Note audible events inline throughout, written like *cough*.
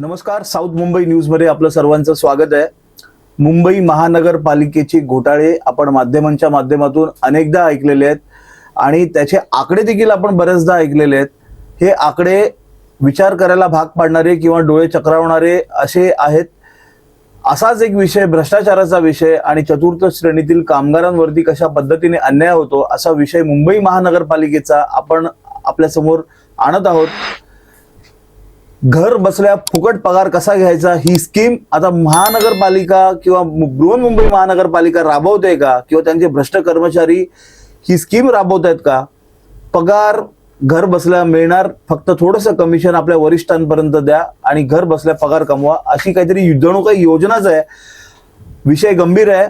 नमस्कार साऊथ मुंबई न्यूजमध्ये आपलं सर्वांचं स्वागत आहे. मुंबई महानगरपालिकेचे घोटाळे आपण माध्यमांच्या माध्यमातून अनेकदा ऐकलेले आहेत आणि त्याचे आकडे देखील आपण बरेचदा ऐकलेले आहेत. हे आकडे विचार करायला भाग पाडणारे किंवा डोळे चक्रावणारे असे आहेत. असाच एक विषय भ्रष्टाचाराचा विषय आणि चतुर्थ श्रेणीतील कामगारांवरती कशा पद्धतीने अन्याय होतो असा विषय मुंबई महानगरपालिकेचा आपण आपल्यासमोर आणत आहोत. घर बसल्या फुकट पगार कसा घ्यायचा? ही स्कीम आता महानगरपालिका किंवा बृहन्मुंबई महानगरपालिका राबवते का? किंवा त्यांचे भ्रष्ट कर्मचारी ही स्कीम राबवत आहेत का? पगार घर बसल्या मिळणार फक्त थोडंसं कमिशन आपल्या वरिष्ठांपर्यंत द्या आणि घर बसल्या पगार कमवा अशी काहीतरी जणू काही योजनाच आहे. विषय गंभीर आहे.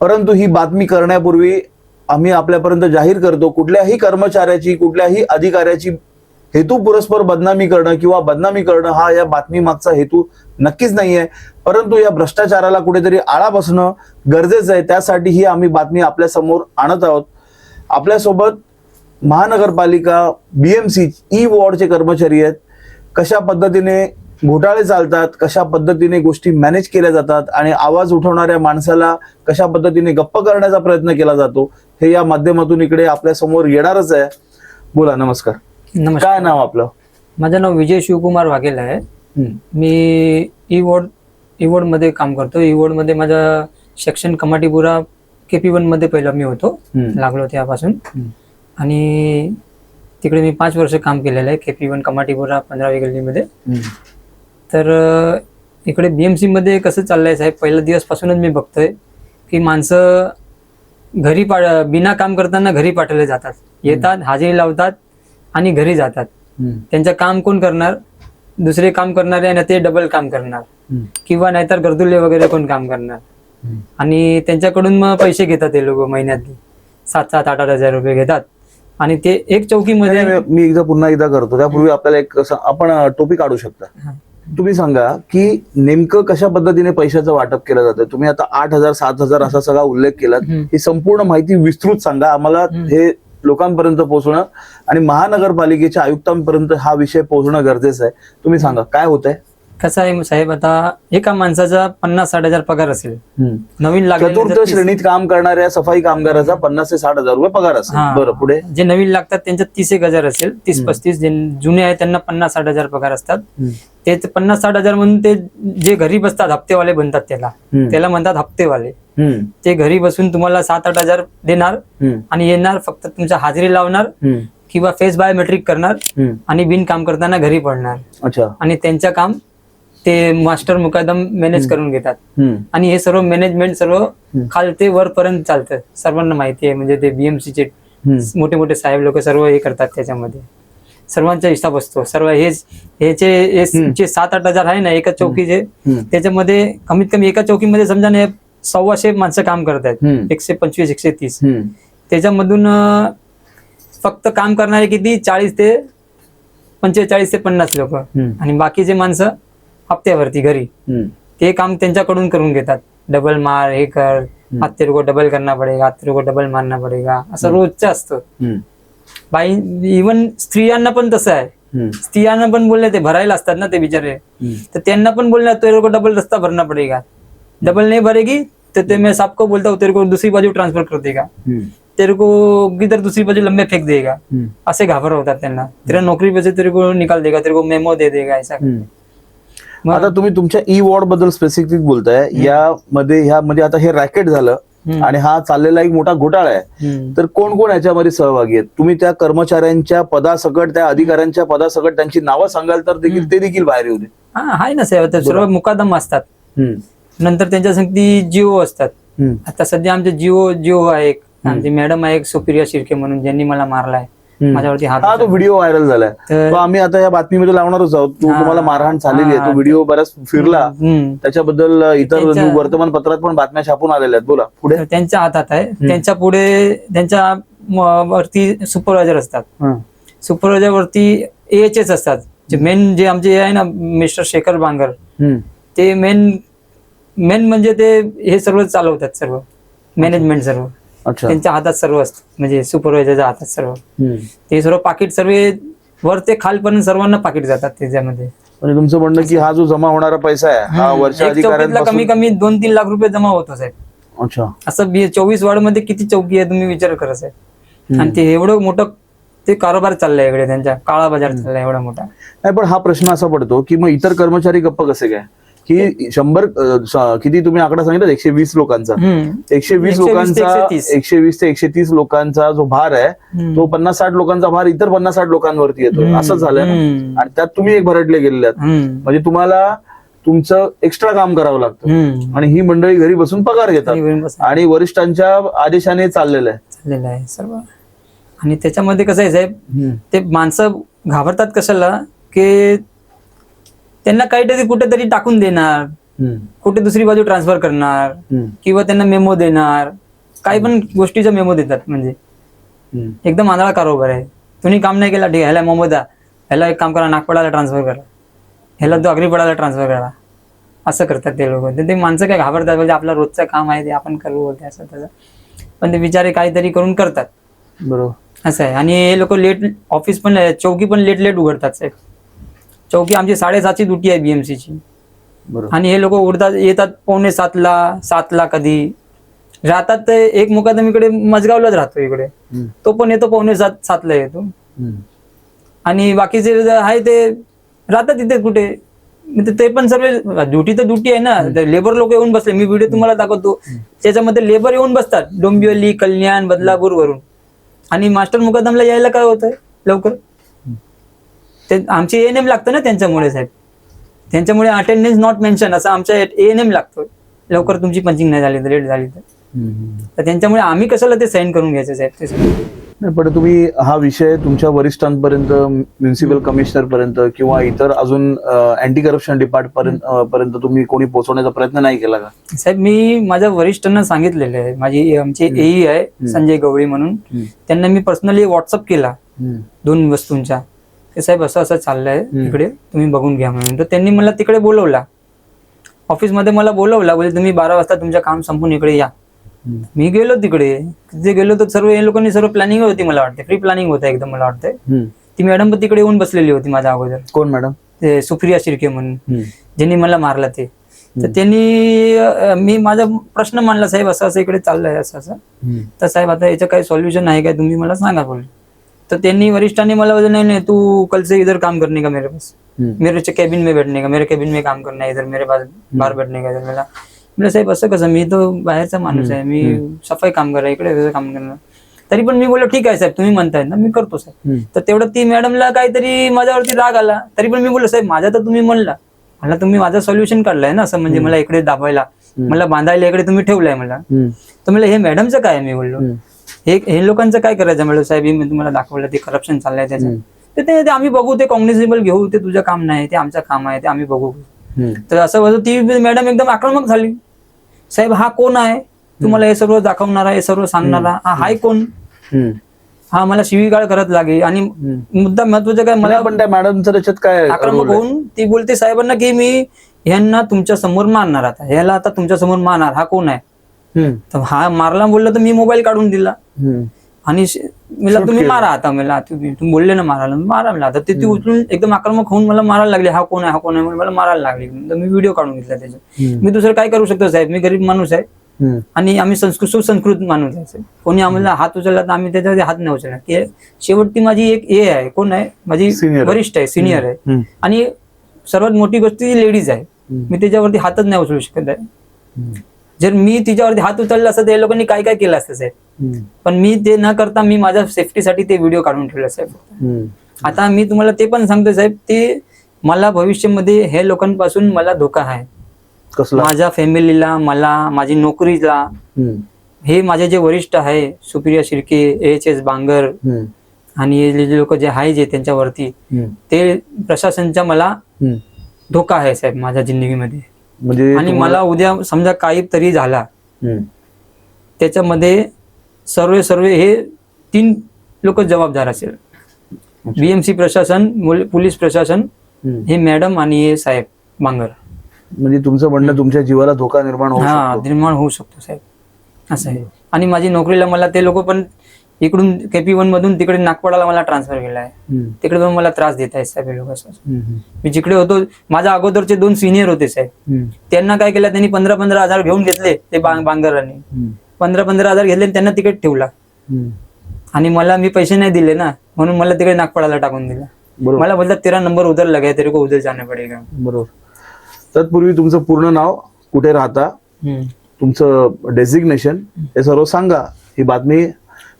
परंतु ही बातमी करण्यापूर्वी आम्ही आपल्यापर्यंत जाहीर करतो कुठल्याही कर्मचाऱ्याची कुठल्याही अधिकाऱ्याची हेतू पुरस्पर बदनामी करणं किंवा बदनामी करणं हा या बातमी मागचा हेतू नक्कीच नाहीये. परंतु या भ्रष्टाचाराला कुठेतरी आळा बसणं गरजेचं आहे. त्यासाठी ही आम्ही बातमी आपल्यासमोर आणत आहोत. आपल्यासोबत महानगरपालिका बीएमसी ई वॉर्डचे कर्मचारी आहेत. कशा पद्धतीने घोटाळे चालतात कशा पद्धतीने गोष्टी मॅनेज केल्या जातात आणि आवाज उठवणाऱ्या माणसाला कशा पद्धतीने गप्प करण्याचा प्रयत्न केला जातो हे या माध्यमातून इकडे आपल्यासमोर येणारच आहे. बोला नमस्कार. नमस्कार. काय नाव आपलं? माझं नाव विजय शिवकुमार वाघेल आहे. मी ई वॉर्ड ई वॉर्डमध्ये काम करतो. ई वॉर्डमध्ये माझा सेक्शन कमाटीपुरा के पी मध्ये पहिला मी होतो. लागलो त्यापासून. आणि तिकडे मी पाच वर्ष काम केलेलं आहे के पी वन कमाटीपुरा पंधरावी गल्लीमध्ये. तर इकडे बी एम सीमध्ये कसं चाललंय साहेब? पहिल्या दिवसपासूनच मी बघतोय की माणसं घरी पा बिना काम करताना घरी पाठवले जातात. येतात हजेरी लावतात आणि घरी जातात. त्यांचं काम कोण करणार दुसरे काम करणारे आणि ते डबल काम करणार. किंवा नाहीतर गर्दुल्ले वगैरे कोण काम करणार. आणि त्यांच्याकडून मग पैसे घेतात ते लोक महिन्यातले सात सात आठ आठ हजार रुपये घेतात आणि ते एक चौकीमध्ये मी एकदा पुन्हा एकदा करतो त्यापूर्वी आपल्याला एक आपण टोपी काढू शकता. तुम्ही सांगा की नेमकं कशा पद्धतीने पैशाचं वाटप केलं जातं तुम्ही आता आठ हजार सात हजार असा सगळा उल्लेख केला. ही संपूर्ण माहिती विस्तृत सांगा आम्हाला. हे लोकांपर्यंत पोहोचणं आणि महानगरपालिकेच्या आयुक्तांपर्यंत हा विषय पोहोचणं गरजेचं आहे तुम्ही सांगा काय होतंय कसं आहे साहेब आता एका माणसाचा पन्नास साठ हजार पगार असेल नवीन चतुर्थ तीस- श्रेणीत काम करणाऱ्या सफाई कामगाराचा पन्नास ते साठ हजार रुपये पगार असेल. बरं पुढे जे नवीन लागतात त्यांच्यात तीस एक हजार असेल तीस. पस्तीस जे जुने आहेत त्यांना पन्नास साठ हजार पगार असतात. तेच पन्नास साठ हजार म्हणून ते जे घरी बसतात हप्तेवाले बनतात त्याला. त्याला म्हणतात हप्तेवाले. ते घरी बसून तुम्हाला सात आठ हजार देणार. आणि येणार फक्त तुमच्या हाजरी लावणार. किंवा फेस बायोमेट्रिक करणार. आणि बिन काम करताना घरी पडणार अच्छा आणि त्यांचं काम ते मास्टर मुकादम मॅनेज करून घेतात. आणि हे सर्व मॅनेजमेंट सर्व खाल ते वरपर्यंत चालतं सर्वांना माहिती आहे म्हणजे ते बीएमसीचे हम्म. मोठे मोठे साहेब लोक सर्व हे करतात त्याच्यामध्ये सर्वांचा हिसाब असतो सर्व हेच हे. जे सात आठ हजार आहे ना एका चौकीचे. त्याच्यामध्ये कमीत कमी एका चौकीमध्ये समजा ना सव्वाशे माणसं काम करत आहेत. एकशे पंचवीस एकशे तीस. त्याच्यामधून फक्त काम करणारे किती? चाळीस ते पंचेचाळीस ते पन्नास लोक. आणि बाकीचे माणसं हप्त्यावरती घरी. ते काम त्यांच्याकडून करून घेतात. डबल मार हे कर. हात तेरे को डबल करना पडेगा. हात तेरे को डबल मारना पडेगा. असं रोजचं असतं. बाई इवन स्त्रियांना पण तसं आहे. स्त्रियांना पण बोलले ते भरायला असतात ना ते बिचारे. तर त्यांना पण बोलणार को डबल रस्ता भरना पडेगा. डबल नहीं भरेगी तो ते मैं सबको बोलता हूँ तेरे को दूसरी बाजू ट्रांसफर कर देगा. तेरे को किधर दूसरी बाजू लंबे फेंक देगा. असे घाबरवतात त्यांना तेरा नौकरी पे से तेरे को निकाल देगा तेरे को मेमो दे देगा ऐसा। आता तुम्ही तुमच्या ई वॉर्डबद्दल स्पेसिफिक बोलताय. यामध्ये ह्या म्हणजे आता हे रॅकेट झालं. आणि हा चाललेला एक मोठा घोटाळा आहे. तर कोण कोण याच्यामध्ये सहभागी आहेत? तुम्ही त्या कर्मचाऱ्यांच्या पदासकट त्या अधिकाऱ्यांच्या पदासकट त्यांची नावं सांगाल तर देखील ते देखील बाहेर येऊ दे. हा आहे ना सर्व मुकादम असतात. नंतर त्यांच्या संगती जिओ असतात हम्म. आता सध्या आमचे जिओ जिओ आहे एक आमची मॅडम आहे एक सुप्रिया शिर्के म्हणून ज्यांनी मला मारलाय हम्म. माझ्यावरती हात हा तो व्हिडिओ व्हायरल झालाय तर- तो आम्ही आता या बातमीमध्ये लावणारच आहोत तो हा. तुम्हाला मारहाण झालेली आहे हा. तो व्हिडिओ बराच फिरला हम्म. त्याच्याबद्दल इतर त्यांच्या- वर्तमानपत्रात पण बातम्या छापून आलेल्या आहेत बोला पुढे तर त्यांच्या हातात आहे त्यांच्या पुढे त्यांच्या म- वरती सुपरवायझर असतात हा. सुपरवायझर वरती एच एस असतात जे मेन जे आमचे हे आहे ना मिस्टर शेखर बांगर हम्म. ते मेन मेन म्हणजे ते हे सर्व चालवतात सर्व. मॅनेजमेंट सर्व. अच्छा. त्यांच्या हातात सर्व असतं. म्हणजे सुपरवायझरच्या हातात सर्व. ते सर्व पाकिट सर्व वर ते खालपर्यंत सर्वांना पाकिट जातात त्याच्यामध्ये. म्हणजे तुमचं म्हणणं की हा जो जमा होणारा पैसा आहे हा कमी कमी दोन तीन लाख रुपये जमा होतो साहेब. अच्छा. असं चोवीस वार्डमध्ये किती चौकी आहे तुम्ही विचार करा साहेब. आणि ते एवढं मोठं ते कारोबार चाललाय इकडे त्यांच्या. काळा बाजार चाललाय एवढा मोठा. नाही पण हा प्रश्न असा पडतो की मग इतर कर्मचारी गप्प कसे काय? की शंभर किती तुम्ही आकडा सांगितला एकशे वीस लोकांचा. एकशे वीस 120 ते लोकांचा 130. एकशे वीस ते एकशे तीस लोकांचा जो भार आहे. तो पन्नास साठ लोकांचा भार इतर पन्नास साठ लोकांवरती येतो. असं झालंय ना हम्म. आणि त्यात तुम्ही एक भरडले गेलेले. म्हणजे तुम्हाला तुमचं एक्स्ट्रा काम करावं लागतं. आणि ही मंडळी घरी बसून पगार घेतात. आणि वरिष्ठांच्या आदेशाने चाललेलं आहे चाललेलं आहे सर्व आणि त्याच्यामध्ये कसं आहे साहेब. ते माणसं घाबरतात कशाला की त्यांना काहीतरी कुठेतरी टाकून देणार. कुठे दुसरी बाजू ट्रान्सफर करणार. किंवा त्यांना मेमो देणार. काही पण गोष्टीचा मेमो देतात म्हणजे. एकदम आंधळा कारोबार आहे. तुम्ही काम नाही केला ठीक आहे ह्याला मेमो द्या. ह्याला एक काम करा नागपडाला ट्रान्सफर करा. ह्याला तो अग्रीपडाला ट्रान्सफर करा. असं करतात ते लोक. ते माणसं काय घाबरतात म्हणजे आपलं रोजचं काम आहे ते आपण करू बोलते असं तसं. पण ते बिचारे काहीतरी करून करतात. बरोबर. असं आहे. आणि हे लोक लेट ऑफिस पण चौकी पण लेट लेट उघडतात साहेब. चौकी आमची साडेसातची ड्युटी आहे बीएमसीची बरोबर. आणि हे लोक उडतात येतात पावणे सातला सातला कधी. राहतात ते एक मुकादम इकडे मजगावलाच राहतो इकडे. हम्म. तो पण येतो पावणे सात सातला येतो. हम्म. आणि बाकीचे जे आहे ते राहतात तिथे कुठे? म्हणजे ते पण सर्व ड्युटी तर ड्युटी आहे ना. लेबर लोक येऊन बसले. मी व्हिडिओ तुम्हाला दाखवतो. त्याच्यामध्ये लेबर येऊन बसतात. डोंबिवली कल्याण बदलापूर वरून आणि मास्टर मुकदमला यायला काय होतं लवकर? ते आमचे एएनएम लागतं ना त्यांच्यामुळे साहेब. त्यांच्यामुळे अटेंडन्स नॉट मेन्शन असं आमच्या एएनएम लागतो लवकर तुमची पंचिंग नाही झाली तर लेट झाली तर. त्यांच्यामुळे आम्ही कशाला ते साईन करून घ्यायचं साहेब? ते? नाही पण तुम्ही हा विषय तुमच्या वरिष्ठांपर्यंत म्युन्सिपल कमिशनर पर्यंत किंवा इतर अजून अँटी करप्शन डिपार्टमेंट पर्यंत तुम्ही कोणी पोहोचवण्याचा प्रयत्न नाही केला का? साहेब मी माझ्या वरिष्ठांना सांगितलेलं आहे. माझी आमची एई आहे संजय गवळी म्हणून. त्यांना मी पर्सनली व्हॉट्सअप केला. दोन वस्तूंच्या साहेब असं असं चाललंय. इकडे तुम्ही बघून घ्या म्हणून. तर त्यांनी मला तिकडे बोलवला. ऑफिसमध्ये मला बोलवला बोले तुम्ही बारा वाजता तुमचं काम संपून इकडे या. मी गेलो तिकडे. तिथे गेलो तर सर्व हे लोकांनी सर्व प्लॅनिंग होती मला वाटते. प्री प्लॅनिंग होतं एकदम मला वाटतं हम्म. ती मॅडम पण तिकडे येऊन बसलेली होती माझ्या अगोदर. कोण मॅडम ते सुप्रिया शिर्के म्हणून. ज्यांनी मला मारला ते. तर त्यांनी मी माझा प्रश्न मांडला साहेब असं असं इकडे चाललंय असं असं. तर साहेब आता याचं काही सॉल्युशन आहे काय तुम्ही मला सांगा बोल. तर त्यांनी वरिष्ठांनी मला बोलले नाही नाही तू कल से इधर काम करने का मेरे पास. मेरे कैबिन में बैठने का? मेरे कैबिन में काम करना है इधर मेरे पास बाहर बैठने का? इधर मला म्हणजे साहेब असं कसं? मी तो बाहेरचा माणूस आहे. मी सफाई काम करा इकडे काम करणार तरी पण मी बोललो ठीक आहे साहेब तुम्ही म्हणताय ना मी करतो साहेब. तर तेवढं ती मॅडमला काहीतरी माझ्यावरती राग आला. तरी पण मी बोललो साहेब माझा तर तुम्ही म्हणला. मला तुम्ही माझा सोल्युशन काढलाय ना असं म्हणजे मला इकडे दाबायला. मला बांधायला इकडे तुम्ही ठेवलाय मला. तर मला हे मॅडमचं काय? मी बोललो. हे हे लोकांचं काय करायचं? म्हणलं साहेब हे मी तुम्हाला दाखवलं ते करप्शन चाललंय त्याचं. तर ते ते आम्ही बघू ते कॉग्निझेबल घेऊ ते तुझं काम नाही ते आमचं काम आहे ते आम्ही बघू. तर असं होतं ती मॅडम एकदम आक्रमक झाली. साहेब हा कोण आहे? तुम्हाला हे सर्व दाखवणारा हे सर्व सांगणारा हा हाय कोण. हा मला शिवीगाळ करत लागे. आणि मुद्दा महत्वाचं काय मला पण त्या मॅडमचं त्याच्यात काय आक्रमक? होऊन ती बोलते साहेबांना की मी ह्यांना तुमच्यासमोर मारणार आता. ह्याला आता तुमच्यासमोर मारणार हा कोण आहे. तर हा मारला बोलला तर मी मोबाईल काढून दिला. आणि मला तुम्ही मारा आता. मला तुम्ही बोलले ना मारायला. मारा. मला आता ते ती उचलून एकदम आक्रमक होऊन मला मारायला लागले. हा कोण आहे? हा कोण आहे? मला मारायला लागले. तर मी व्हिडिओ काढून घेतला त्याचा. मी दुसरं काय करू शकतो साहेब? मी गरीब माणूस आहे. आणि आम्ही संस्कृत सुसंस्कृत माणूस आहे. कोणी आम्हाला हात उचलला तर आम्ही त्याच्यामध्ये हात नाही उचलला की शेवटची माझी एक ए आहे. कोण आहे? माझी. वरिष्ठ आहे सिनियर आहे. आणि सर्वात मोठी गोष्ट लेडीज आहे. मी त्याच्यावरती हातच नाही उचलू शकत आहे. जर मी तिच्यावरती हात उचलला असतं तर या लोकांनी काय काय केलं असतं साहेब. पण मी ते न करता मी माझ्या सेफ्टीसाठी ते व्हिडिओ काढून ठेवले साहेब. आता मी तुम्हाला ते पण सांगतो साहेब ते मला भविष्यामध्ये हे लोकांपासून मला धोका आहे माझ्या फॅमिलीला मला माझी नोकरीला. हे माझे जे वरिष्ठ आहे सुप्रिया शिर्के एच एस बांगर. आणि हे जे लोक जे आहे जे त्यांच्यावरती. ते प्रशासनचा मला. धोका आहे साहेब माझ्या जिंदगीमध्ये म्हणजे आणि मला उद्या समजा काही तरी झाला. त्याच्यामध्ये सर्व सर्व हे तीन लोक जबाबदार असेल. बीएमसी प्रशासन पोलीस प्रशासन. हे मॅडम आणि हे साहेब बांगर म्हणजे तुमचं म्हणणं तुमच्या जीवाला धोका निर्माण हा निर्माण होऊ शकतो साहेब. असं आहे. आणि माझी नोकरीला मला ते लोक पण इकडून केपी वन मधून तिकडे नागपडाला मला ट्रान्सफर केला आहे. तिकडे पण मला त्रास देत आहेत साहेब लोक. मी जिकडे होतो माझ्या अगोदरचे दोन सिनियर होते साहेब. त्यांना काय केलं त्यांनी पंधरा पंधरा हजार घेऊन घेतले ते बांग- बांगरांनी. पंधरा पंधरा हजार घेतले आणि त्यांना तिकीट ठेवला. आणि मला मी पैसे नाही दिले ना म्हणून मला तिकडे नागपडाला टाकून दिला मला बोलतात तेरा नंबर उधर लगा तेरे को उधर जाना पडेगा बरोबर तत्पूर्वी तुमचं पूर्ण नाव कुठे राहता. तुमचं डेझिग्नेशन हे सर्व सांगा ही बातमी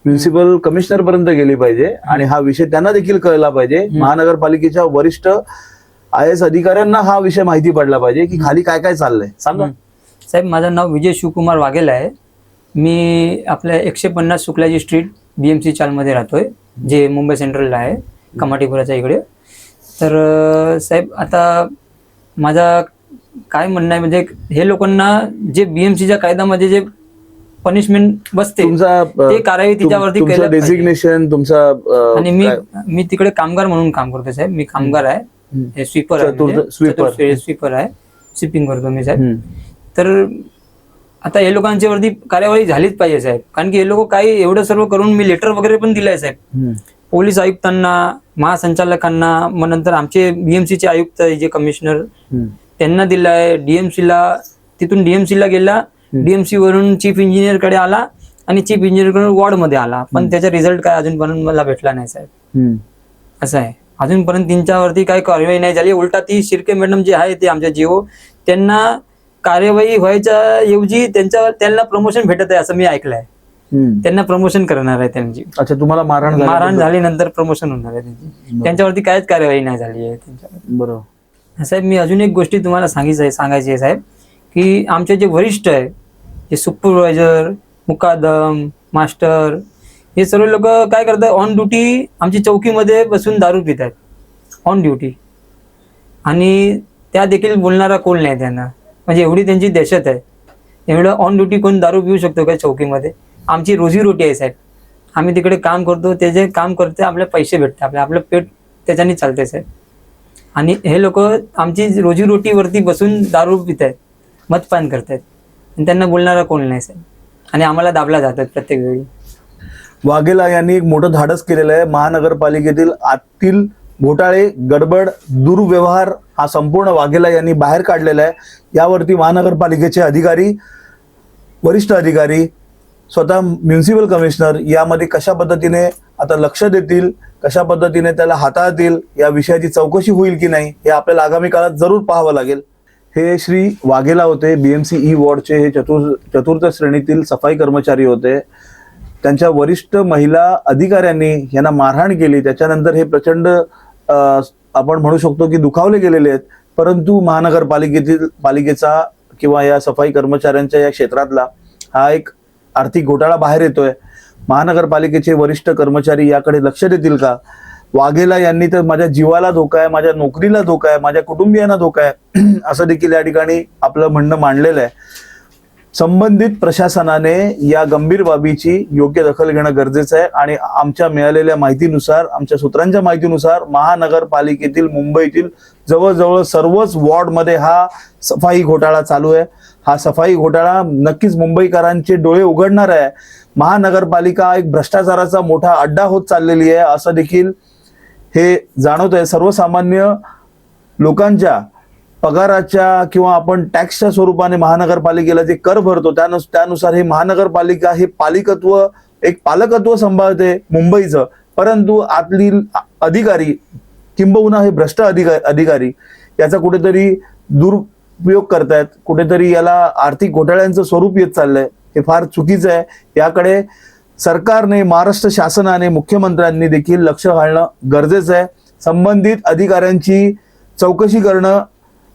म्युन्सिपल कमिशनर पर्यंत गेली पाहिजे आणि हा विषय त्यांना देखील कळला पाहिजे. महानगरपालिकेच्या वरिष्ठ आय एस अधिकाऱ्यांना हा विषय माहिती पडला पाहिजे की खाली काय काय चाललंय. सांगा. साहेब माझं नाव विजय शिवकुमार वाघेला आहे. मी आपल्या एकशे पन्नास शुक्लाजी स्ट्रीट बीएमसी चालमध्ये राहतोय जे मुंबई सेंट्रलला आहे कमाटीपुराच्या इकडे. तर साहेब आता माझा काय म्हणणं आहे म्हणजे हे लोकांना जे बीएमसीच्या कायद्यामध्ये जे पनिशमेंट बसते तुमचा ते कारवाई तिच्यावरती तुमचं केलं. डेझिग्नेशन तुमचा आणि मी मी तिकडे कामगार म्हणून काम करतो साहेब मी कामगार आहे. हे स्वीपर आहे म्हणजे. स्वीपर. स्वीपर आहे स्वीपिंग करतो मी साहेब. तर आता हे लोकांच्या वरती कार्यवाही झालीच पाहिजे साहेब कारण की हे लोक काही एवढं सर्व करून मी लेटर वगैरे पण दिलंय साहेब. पोलीस आयुक्तांना महासंचालकांना मग नंतर आमचे बीएमसीचे आयुक्त आहे जे कमिशनर. त्यांना दिलाय डीएमसीला तिथून डीएमसीला गेला डीएमसी वरून चीफ इंजिनियरकडे आला आणि चीफ इंजिनियरकडून वॉर्डमध्ये आला. पण त्याचा रिझल्ट काय अजूनपर्यंत मला भेटला नाही साहेब. असं आहे. अजूनपर्यंत त्यांच्यावरती काही कार्यवाही नाही झाली. उलटा ती शिर्के मॅडम जे आहे ते आमच्या जिओ त्यांना कार्यवाही व्हायच्या ऐवजी त्यांच्या त्यांना प्रमोशन भेटत आहे असं मी ऐकलंय. त्यांना प्रमोशन करणार आहे त्यांची. अच्छा तुम्हाला मारहाण झाली मारहाण झाल्यानंतर प्रमोशन होणार आहे त्यांची. त्यांच्यावरती काहीच कार्यवाही नाही झाली आहे त्यांच्यावर बरोबर साहेब मी अजून एक गोष्टी तुम्हाला सांगायचं आहे सांगायची आहे साहेब. की आमचे जे वरिष्ठ आहे जे सुपरवायझर मुकादम मास्टर हे सर्व लोक काय करतात ऑन ड्युटी आमची चौकीमध्ये बसून दारू पित आहेत ऑन ड्युटी आणि त्या देखील बोलणारा कोण नाही त्यांना. म्हणजे एवढी त्यांची दहशत आहे. एवढं ऑन ड्युटी कोण दारू पिऊ शकतो का चौकीमध्ये? आमची रोजीरोटी आहे साहेब. आम्ही तिकडे काम करतो ते जे काम करते आपले पैसे भेटते आपले आपलं पेट त्याच्याने चालते साहेब. आणि हे लोक आमची रोजीरोटीवरती बसून दारू पित आहेत मदपान करतायत. आणि त्यांना बोलणारा कोण नाही साहेब? आणि आम्हाला दाबला जातात प्रत्येक वेळी. वाघेला यांनी एक मोठं धाडस केलेलं आहे. महानगरपालिकेतील आतील घोटाळे गडबड दुर्व्यवहार हा संपूर्ण वाघेला यांनी बाहेर काढलेला आहे. यावरती महानगरपालिकेचे अधिकारी वरिष्ठ अधिकारी स्वतः म्युन्सिपल कमिशनर यामध्ये कशा पद्धतीने आता लक्ष देतील कशा पद्धतीने त्याला हाताळतील या विषयाची चौकशी होईल की नाही हे आपल्याला आगामी काळात जरूर पाहावं लागेल. हे श्री वाघेला होते. बीएमसी ई वॉर्डचे हे चतुर् चतुर्थ श्रेणीतील सफाई कर्मचारी होते. त्यांच्या वरिष्ठ महिला अधिकाऱ्यांनी यांना मारहाण केली. त्याच्यानंतर हे प्रचंड आपण म्हणू शकतो की दुखावले गेलेले आहेत. परंतु महानगरपालिकेतील पालिकेचा किंवा या सफाई कर्मचाऱ्यांच्या या क्षेत्रातला हा एक आर्थिक घोटाळा बाहेर येतोय. महानगरपालिकेचे वरिष्ठ कर्मचारी याकडे लक्ष देतील का? वाघेला यांनी तर माझ्या जीवाला धोका आहे माझ्या नोकरीला धोका आहे माझ्या कुटुंबियांना धोका आहे. *clears throat* असं देखील या ठिकाणी आपलं म्हणणं मांडलेलं आहे. संबंधित प्रशासनाने या गंभीर बाबीची योग्य दखल घेणं गरजेचं आहे आणि आमच्या मिळालेल्या माहितीनुसार आमच्या सूत्रांच्या माहितीनुसार महानगरपालिकेतील मुंबईतील जवळजवळ सर्वच वॉर्डमध्ये हा सफाई घोटाळा चालू आहे. हा सफाई घोटाळा नक्कीच मुंबईकरांचे डोळे उघडणार आहे. महानगरपालिका एक भ्रष्टाचाराचा मोठा अड्डा होत चाललेली आहे. असं देखील हे जाणवत आहे सर्वसामान्य लोकांच्या पगाराच्या किंवा आपण टॅक्सच्या स्वरूपाने महानगरपालिकेला जे कर भरतो त्यानुस त्यानुसार हे महानगरपालिका हे पालिकत्व एक पालकत्व सांभाळते मुंबईचं. परंतु आतली अधिकारी किंबहुना हे भ्रष्ट अधिकारी अधिकारी याचा कुठेतरी दुरुपयोग करतायत. कुठेतरी याला आर्थिक घोटाळ्यांचं स्वरूप येत चाललंय. हे फार चुकीचं आहे. याकडे सरकारने महाराष्ट्र शासनाने मुख्यमंत्र्यांनी देखील लक्ष घालणं गरजेचं आहे. संबंधित अधिकाऱ्यांची चौकशी करणं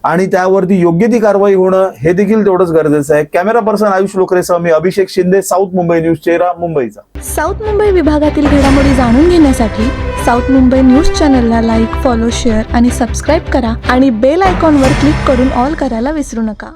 आणि त्यावरती योग्य ती कारवाई होणं हे देखील तेवढंच गरजेचं आहे. कॅमेरा पर्सन आयुष लोकरेसह मी अभिषेक शिंदे साऊथ मुंबई न्यूज चेहरा मुंबईचा. साऊथ मुंबई विभागातील घडामोडी जाणून घेण्यासाठी साऊथ मुंबई न्यूज चॅनलला लाईक फॉलो शेअर आणि सबस्क्राईब करा आणि बेल आयकॉनवर क्लिक करून ऑल करायला विसरू नका.